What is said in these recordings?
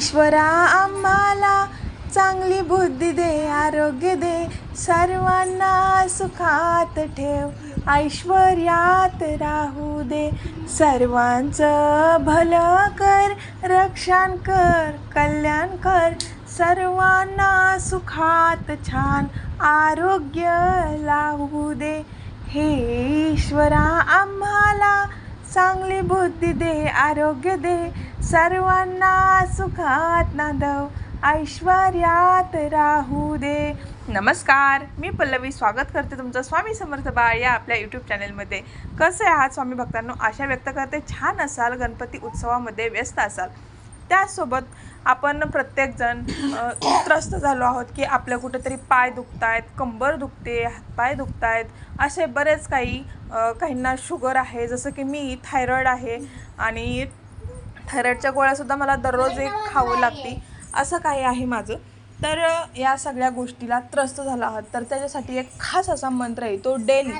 ईश्वरा आम्हाला चांगली बुद्धी दे आरोग्य दे सर्वांना सुखात ठेव ऐश्वर्यात राहू दे. सर्वांचं भलं कर रक्षण कर कल्याण कर. सर्वांना सुखात छान आरोग्य लावू दे. हे ईश्वरा आम्हाला चांगली बुद्धी दे आरोग्य दे. सर्वांना सुखात नांदव ऐश्वर्यात राहू दे. नमस्कार मी पल्लवी स्वागत करते तुमचं स्वामी समर्थ बाळ या आपल्या यूट्यूब चॅनलमध्ये कसं आहे आहात स्वामी भक्तांनो? आशा व्यक्त करते छान असाल गणपती उत्सवामध्ये व्यस्त असाल. त्याचसोबत आपण प्रत्येकजण त्रस्त झालो आहोत की आपलं कुठेतरी पाय दुखत आहेत कंबर दुखते हातपाय दुखत आहेत असे बरेच काही काहींना शुगर आहे जसं की मी थायरॉईड आहे आणि थायरॉईडच्या गोळ्यासुद्धा मला दररोज एक खावं लागते. असं काही आहे माझं. तर या सगळ्या गोष्टीला त्रस्त झाला आहात. तर त्याच्यासाठी एक खास असा मंत्र आहे. तो डेली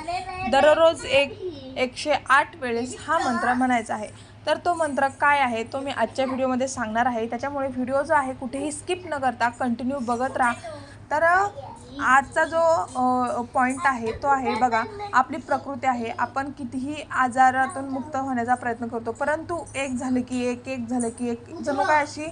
दररोज एक एकशे आठ वेळेस हा मंत्र म्हणायचा आहे. तर तो मंत्र काय आहे? तो मी आजच्या व्हिडिओमध्ये सांगणार आहे. त्याच्यामुळे व्हिडिओ जो आहे कुठेही स्किप न करता कंटिन्यू बघत राहा. तर आजचा जो पॉईंट आहे तो आहे बघा आपली प्रकृती आहे. आपण कितीही आजारातून मुक्त होण्याचा प्रयत्न करतो परंतु एक झालं की एक एक झालं की एक जणू काय अशी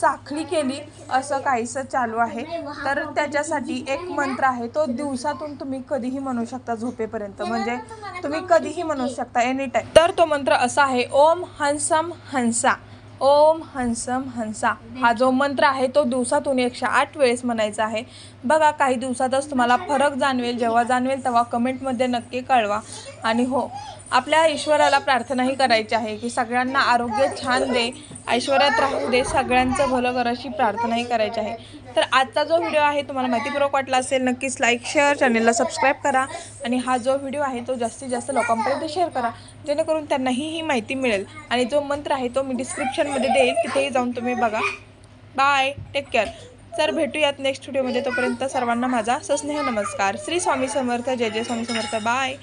साखळी केली असं काहीसं चालू आहे. तर त्याच्यासाठी एक मंत्र आहे तो दिवसातून तुम्ही कधीही म्हणू शकता झोपेपर्यंत. म्हणजे तुम्ही कधीही म्हणू शकता एनी टाईम तर तो मंत्र असा आहे ओम हंसम हंसा. ओम हंसम हंसा. हा जो मंत्र आहे तो दिवसातून एकशे आठ वेळेस म्हणायचा आहे. बघा काही दिवसातच तुम्हाला फरक जाणवेल. जेव्हा जाणवेल तेव्हा कमेंटमध्ये नक्की कळवा. आणि हो आपल्या ईश्वराला प्रार्थनाही करायची आहे की सगळ्यांना आरोग्य छान दे. ऐश्वर्यात राहू दे सगळ्यांचं भलं कर अशी प्रार्थनाही करायची आहे. तर आजचा जो व्हिडिओ आहे तुम्हाला माहितीपूर्वक वाटला असेल नक्कीच लाईक शेअर चॅनलला सबस्क्राईब करा. आणि हा जो व्हिडिओ आहे तो जास्तीत जास्त लोकांपर्यंत शेअर करा. जेणेकरून त्यांनाही ही माहिती मिळेल. आणि जो मंत्र आहे तो मी डिस्क्रिप्शनमध्ये देईल. तिथेही जाऊन तुम्ही बघा. बाय टेक केअर तर भेटूयात नेक्स्ट व्हिडिओमध्ये तोपर्यंत सर्वांना माझा सस्नेह नमस्कार. श्री स्वामी समर्थ. जय जय स्वामी समर्थ. बाय